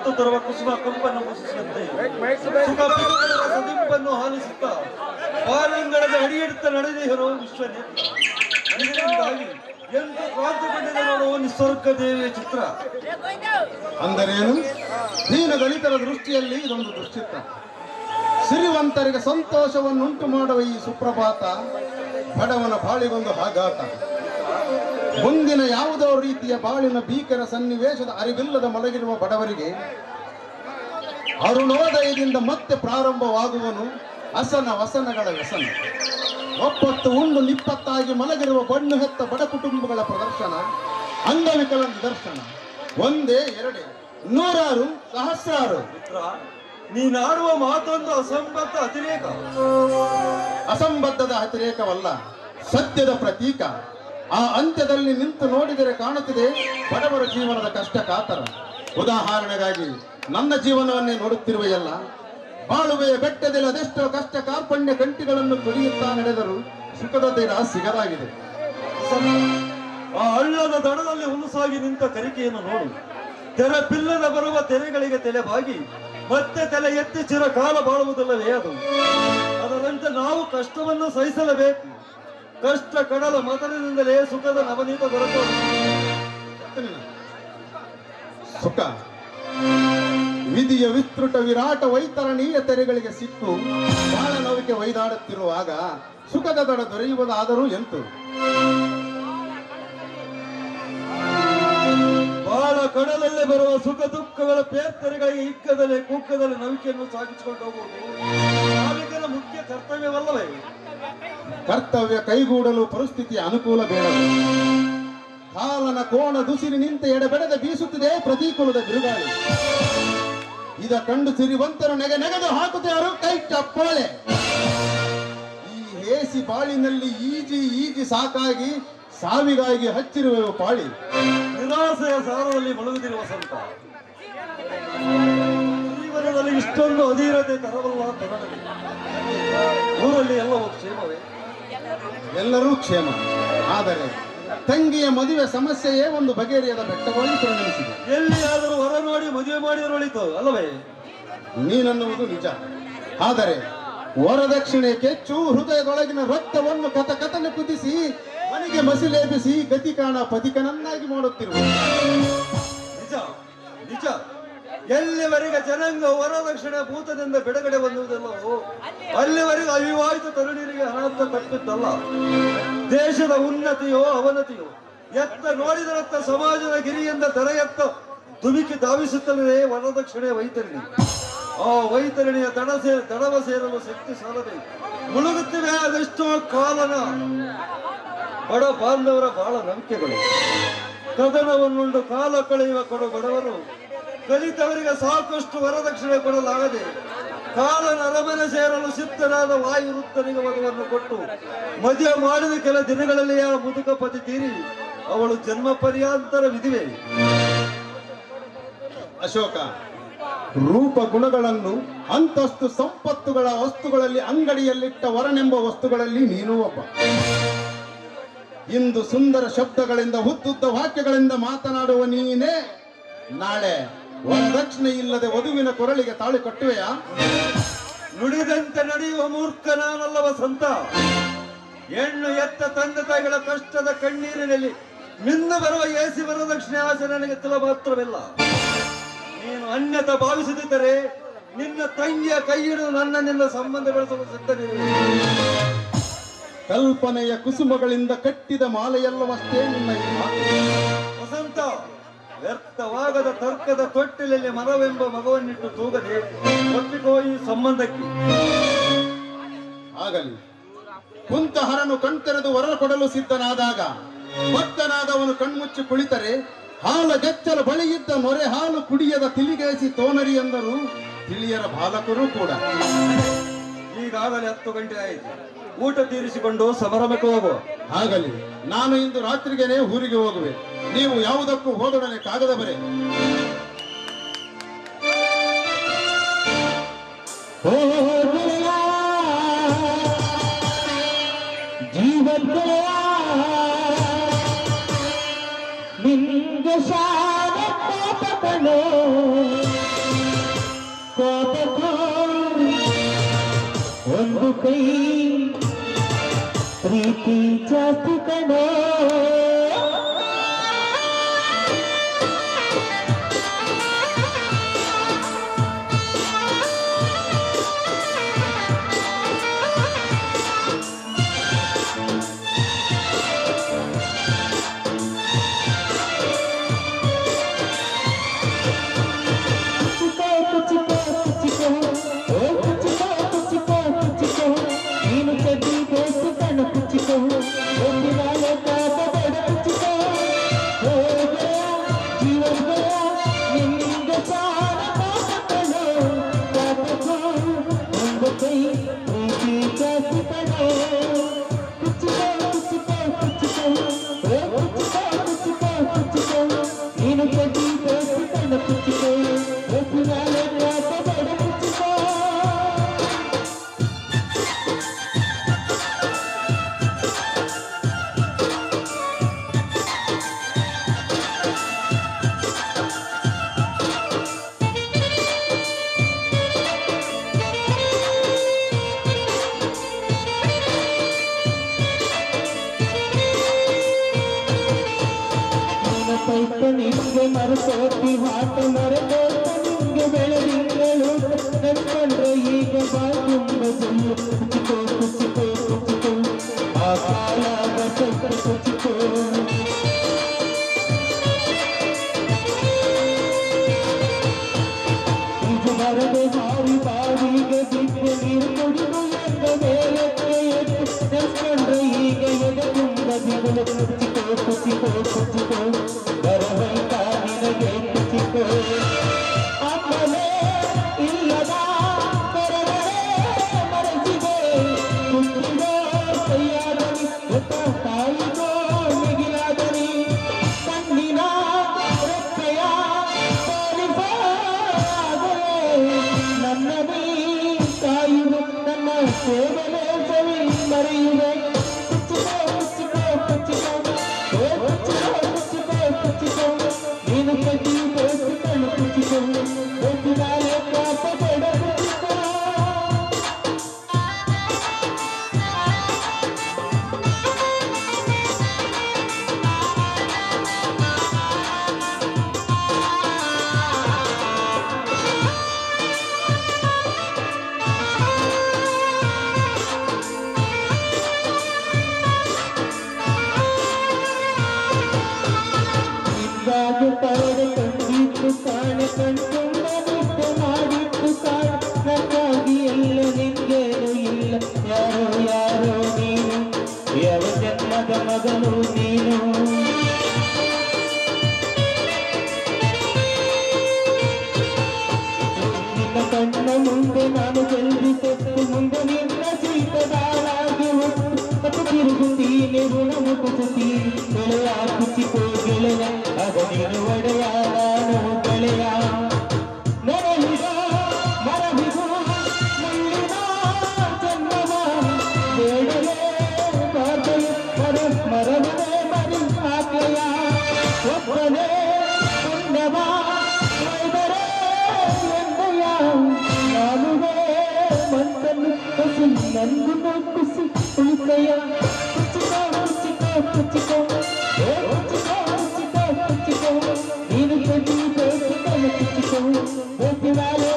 ಒತ್ತು ತರುವ ಕುಸುಮ ಕಂಪನ್ನು ಮುಗಿಸಿದಂತೆ ಸುಖ ಹಾಲಿಸುತ್ತಾ ಬಾಲಂಗಳದ ಅಡಿಯಿಡುತ್ತ ನಡೆದಿರೋ ವಿಶ್ವ ಇದರಿಂದಾಗಿ ಎಂದು ಕ್ರಾಂತಿಗೊಂಡಿದೆ ನೋಡುವ ನಿಸ್ವರ್ಗ ದೇವಿಯ ಚಿತ್ರ. ಅಂದರೇನು? ದೀನ ದಲಿತರ ದೃಷ್ಟಿಯಲ್ಲಿ ಇದೊಂದು ದುಶ್ಚಿತ್ರ ಸಿರಿವಂತರಿಗೆ ಸಂತೋಷವನ್ನುಂಟು ಮಾಡುವ ಈ ಸುಪ್ರಭಾತ ಬಡವನ ಬಾಳಿಗೊಂದು ಆಘಾತ. ಮುಂದಿನ ಯಾವುದೋ ರೀತಿಯ ಬಾಳಿನ ಭೀಕರ ಸನ್ನಿವೇಶದ ಅರಿವಿಲ್ಲದ ಮಲಗಿರುವ ಬಡವರಿಗೆ ಅರುಣೋದಯದಿಂದ ಮತ್ತೆ ಪ್ರಾರಂಭವಾಗುವನು ಅಸನ ವಸನಗಳ ವ್ಯಸನ. ಒಪ್ಪತ್ತು ಉಂಡು ನಿಪ್ಪತ್ತಾಗಿ ಮಲಗಿರುವ ಬಣ್ಣ ಹೆತ್ತ ಬಡ ಕುಟುಂಬಗಳ ಪ್ರದರ್ಶನ ಅಂಗವಿಕಲ ನಿದರ್ಶನ. ಒಂದೇ ಎರಡೇ. ನೂರಾರು ಸಹಸ್ರಾರು. ನೀನಾಡುವ ಮಾತೊಂದು ಅಸಂಬದ್ಧ ಅತಿರೇಕ. ಅಸಂಬದ್ಧದ ಅತಿರೇಕವಲ್ಲ ಸತ್ಯದ ಪ್ರತೀಕ. ಆ ಅಂತ್ಯದಲ್ಲಿ ನಿಂತು ನೋಡಿದರೆ ಕಾಣುತ್ತಿದೆ ಬಡವರ ಜೀವನದ ಕಷ್ಟ ಕಾತರ. ಉದಾಹರಣೆಗಾಗಿ, ನನ್ನ ಜೀವನವನ್ನೇ ನೋಡುತ್ತಿರುವೆಯಲ್ಲ ಬಾಳುವೆಯ ಬೆಟ್ಟದಲ್ಲಿ ಅದೆಷ್ಟೋ ಕಷ್ಟ ಕಾರ್ಪಣ್ಯ ಗಂಟಿಗಳನ್ನು ತುಳಿಯುತ್ತಾ ನಡೆದರು ಸುಖದ ದಿನ ಸಿಗದಾಗಿದೆ ಆ ಹಳ್ಳದ ದಡದಲ್ಲಿ ಹುಲುಸಾಗಿ ನಿಂತ ಕರಿಕೆಯನ್ನು ನೋಡು. ತೆರೆ ಪಿಲ್ಲದ ಬರುವ ತೆರೆಗಳಿಗೆ ತಲೆ ಬಾಗಿ, ಮತ್ತೆ ತಲೆ ಎತ್ತಿ ಚಿರ ಕಾಲ ಬಾಳುವುದಿಲ್ಲವೇ ಅದು. ಅದರಂತೆ ನಾವು ಕಷ್ಟವನ್ನು ಸಹಿಸಲೇಬೇಕು. ಕಷ್ಟ ಕಡಲ ಮತನದಿಂದಲೇ ಸುಖದ ನವನೀತ ದೊರಕುವುದು ಸುಖ. ವಿಧಿಯ ವಿಸ್ತೃತ ವಿರಾಟ ವೈತರಣೀಯ ತೆರೆಗಳಿಗೆ ಸಿಕ್ಕು ಬಾಳ ನೌಕೆ ವೈದಾಡುತ್ತಿರುವಾಗ ಸುಖದ ದಡ ದೊರೆಯುವುದಾದರೂ ಎಂತು? ಬಾಳ ಕಡಲಲ್ಲೇ ಬರುವ ಸುಖ ದುಃಖಗಳ ಪೇರ್ತರೆಗಳಿಗೆ ಇಕ್ಕದಲ್ಲಿ ಕುಕ್ಕದಲ್ಲಿ ನೌಕೆಯನ್ನು ಸಾಗಿಸಿಕೊಂಡು ಹೋಗುವುದು. ಕರ್ತವ್ಯ ಕೈಗೂಡಲು ಪರಿಸ್ಥಿತಿ ಅನುಕೂಲ ಬೇಡದು ಕಾಲನ ಕೋಣ ದುಸಿರಿ ನಿಂತ ಎಡಬೆಡದೆ ಬೀಸುತ್ತಿದೆ ಪ್ರತಿಕೂಲದ ಬಿರುಗಾಳಿ. ಇದ ಕಂಡು ಸಿರಿವಂತರು ನೆಗೆ ನೆಗೆದು ಹಾಕುತ್ತಾರು ಕೈ ಚಪ್ಪಾಳೆ ಈ ಹೇಸಿ ಬಾಳಿನಲ್ಲಿ ಈಜಿ ಈಜಿ ಸಾಕಾಗಿ ಸಾವಿಗಾಗಿ ಹಚ್ಚಿರುವೆವು ಪಾಳಿ. ನಿರಾಸೆಯ ಸಾರದಲ್ಲಿ ಮುಳುಗುತ್ತಿರುವ ಸಂತ. ಜೀವನದಲ್ಲಿ ಇಷ್ಟೊಂದು ಅಧೀರತೆ ತರಬಲ್ಲ ಊರಲ್ಲಿ ಎಲ್ಲವೂ ಕ್ಷೇಮವೇ? ಎಲ್ಲರೂ ಕ್ಷೇಮ ಆದರೆ ತಂಗಿಯ ಮದುವೆ ಸಮಸ್ಯೆಯೇ ಒಂದು ಬಗೆಹರಿಯದ ಬೆಟ್ಟವಾಗಿ ಪರಿಣಮಿಸಿದೆ. ಎಲ್ಲಿಯಾದರೂ ಹೊರ ನೋಡಿ ಮದುವೆ ಮಾಡಿದ್ರೆ ಒಳಿತು ಅಲ್ಲವೇ? ನೀನನ್ನುವುದು ನಿಜ. ಆದರೆ ವರದಕ್ಷಿಣೆ ಕೆಚ್ಚು ಹೃದಯದೊಳಗಿನ ರಕ್ತವನ್ನು ಕಥ ಕಥನೆ ಕುದಿಸಿ ಮನೆಗೆ ಮಸಿಲೇಪಿಸಿ ಗತಿ ಕಾಣ ಪತಿಕನನ್ನಾಗಿ ಮಾಡುತ್ತಿರುವ. ಎಲ್ಲಿವರೆಗೆ ಜನಾಂಗ ವರದಕ್ಷಿಣೆ ಭೂತದಿಂದ ಬಿಡುಗಡೆ ಹೊಂದುವುದಿಲ್ಲವೋ ಅಲ್ಲಿವರೆಗೆ ಅವಿವಾಹಿತ ತರುಣಿಯರಿಗೆ ಅನಾಥ ತಪ್ಪಿತ್ತಲ್ಲ. ದೇಶದ ಉನ್ನತಿಯೋ ಅವನತಿಯೋ ಎತ್ತ ನೋಡಿದರತ್ತ ಸಮಾಜದ ಗಿರಿಯಿಂದ ದರ ಎತ್ತ ದುಮಿಕಿ ಧಾವಿಸುತ್ತಲೇ ವರದಕ್ಷಿಣೆ ವೈತರಣಿ. ಆ ವೈತರಣಿಯ ದಡ ಸೇ ದಡವ ಸೇರಲು ಶಕ್ತಿ ಸಾಲಬೇಕು ಮುಳುಗುತ್ತಿವೆ ಅದೆಷ್ಟೋ ಕಾಲನ ಬಡ ಬಾಂಧವರ ಬಹಳ ನಂಬಿಕೆಗಳು. ಕದನವನ್ನುಂಡು ಕಾಲ ಕಳೆಯುವ ಕೊಡು ಬಡವರು ಕಲಿತವರಿಗೆ ಸಾಕಷ್ಟು ವರದಕ್ಷಿಣೆ ಕೊಡಲಾಗದೆ ಕಾಲನ ಅರಮನೆ ಸೇರಲು ಸಿದ್ಧನಾದ ವಾಯುವೃತ್ತನಿಗೆ ವಧುವನ್ನು ಕೊಟ್ಟು ಮದುವೆ ಮಾಡಿದ ಕೆಲ ದಿನಗಳಲ್ಲಿ ಆ ಮುದುಕ ಪತಿ ತೀರಿ. ಅವಳು ಜನ್ಮ ಪರ್ಯಾಂತರ ವಿಧಿವೆ. ಅಶೋಕ, ರೂಪ ಗುಣಗಳನ್ನು ಅಂತಸ್ತು ಸಂಪತ್ತುಗಳ ವಸ್ತುಗಳಲ್ಲಿ ಅಂಗಡಿಯಲ್ಲಿಟ್ಟ ವರನೆಂಬ ವಸ್ತುಗಳಲ್ಲಿ ನೀನು ಒಬ್ಬ. ಇಂದು ಸುಂದರ ಶಬ್ದಗಳಿಂದ ಹುದ್ದುದ್ದ ವಾಕ್ಯಗಳಿಂದ ಮಾತನಾಡುವ ನೀನೇ ನಾಳೆ ವರದಕ್ಷಿಣೆ ಇಲ್ಲದೆ ವಧುವಿನ ಕೊರಳಿಗೆ ತಾಳಿ ಕಟ್ಟುವೆಯಾ? ನುಡಿದಂತೆ ನಡೆಯುವ ಮೂರ್ಖ ನಾನಲ್ಲವ ಸಂತ. ಹೆಣ್ಣು ಎತ್ತ ತಂದೆ ತಾಯಿಗಳ ಕಷ್ಟದ ಕಣ್ಣೀರಿನಲ್ಲಿ ನಿನ್ನ ಬರುವ ಏಸಿ ವರದಕ್ಷಿಣೆ ಆಸೆ ನನಗೆ ತಿಲ ಮಾತ್ರವಿಲ್ಲ. ನೀನು ಅನ್ಯತ ಭಾವಿಸದಿದ್ದರೆ ನಿನ್ನ ತಂಗಿಯ ಕೈ ಹಿಡಿದು ನನ್ನ ನಿನ್ನ ಸಂಬಂಧ ಬೆಳೆಸಲು ಸಿದ್ಧನಿರಲಿ ಕಲ್ಪನೆಯ ಕುಸುಮಗಳಿಂದ ಕಟ್ಟಿದ ಮಾಲೆಯಲ್ಲವಷ್ಟೇ ನಿನ್ನ. ವಸಂತ ವ್ಯರ್ಥವಾಗದ ತರ್ಕದ ತೊಟ್ಟಿಲಲ್ಲಿ ಮರವೆಂಬ ಮಗವನ್ನಿಟ್ಟು ತೂಗದೆ ಒಪ್ಪಿಕೋ ಈ ಸಂಬಂಧಕ್ಕೆ. ಆಗಲಿ. ಕುಂತಹರನು ಕಣ್ತೆರೆದು ವರ ಕೊಡಲು ಸಿದ್ಧನಾದಾಗ ಭಕ್ತನಾದವನು ಕಣ್ಮುಚ್ಚಿ ಕುಳಿತರೆ ಹಾಲ ಗೆಚ್ಚಲ ಬಳಿಯಿದ್ದ ನೊರೆ ಹಾಲು ಕುಡಿಯದ ತಿಳಿಗೇಸಿ ತೋನರಿ ಎಂದರು ತಿಳಿಯರ ಬಾಲಕರು ಕೂಡ. ಈಗಾಗಲೇ ಹತ್ತು ಗಂಟೆ ಆಯಿತು. ಊಟ ತೀರಿಸಿಕೊಂಡು ಸಮರಮಕ್ಕೆ ಹೋಗುವ. ಆಗಲಿ. ನಾನು ಇಂದು ರಾತ್ರಿಗೆನೆ ಊರಿಗೆ ಹೋಗುವೆ. ನೀವು ಯಾವುದಕ್ಕೂ ಹೋದೊಡನೆ ಕಾಗದ ಬರೆ ಒಂದು ಕೈ ಪ್ರೀತಿ ಜಾಸ್ತಿ ಕಣೋ. ಮರೆತು ನಿಂಗೆ ಮರೆಸೋತಿ ಮಾತು ಮರೆತೋತು ನಿಂಗೆ ಬೆಳದಿಂಗಳು ನಡ್ಕೊಂಡ್ರೆ ಈಗ ಬಾ ತುಂಬ ಸುಳ್ಳು ಕುಚಿಕೋ ಕುಚಿಕೋ ಕುಚಿಕೋ ಆ ಕಾಲ ಬಸಂತ ಕುಚಿಕೋ ಇದು ಮರದೆ ಹಾರಿ ಬಾವಿಗೆ ಬಿದ್ದೆ ನೀರು ಕುಡಿದು ಎದ್ದ ಮೇಲಕ್ಕೆ ಎದ್ದು ನಡ್ಕೊಂಡ್ರೆ ಈಗ ಎದೆ ತುಂಬ ದಿಗಳು ನಿರ್ಗುಣವು ಕುಸುತಿ ಬೆಳೆಯ ಕುಸಿ ಕೋಗಿಲೆಯ ಅದನಿರು ಒಡೆಯ ನಾನು ಬೆಳೆಯ ನರಹಿರ ಮರಹಿರು ಮಣ್ಣಿನ ಜನ್ಮವ ಬೇಡಲೇ ಬಾಧೆಯ ಮರ ಮರವನೇ ಮರಿ ಆಕೆಯ ಒಬ್ಬನೇ ಸುಂದವ ಮೈದರೆ ಎಂದೆಯ ನಾನುವೇ ಮಂತನ್ನು ಕಸಿ ನಂದು ಕುಸಿ ಉಳಿತೆಯ Thank you.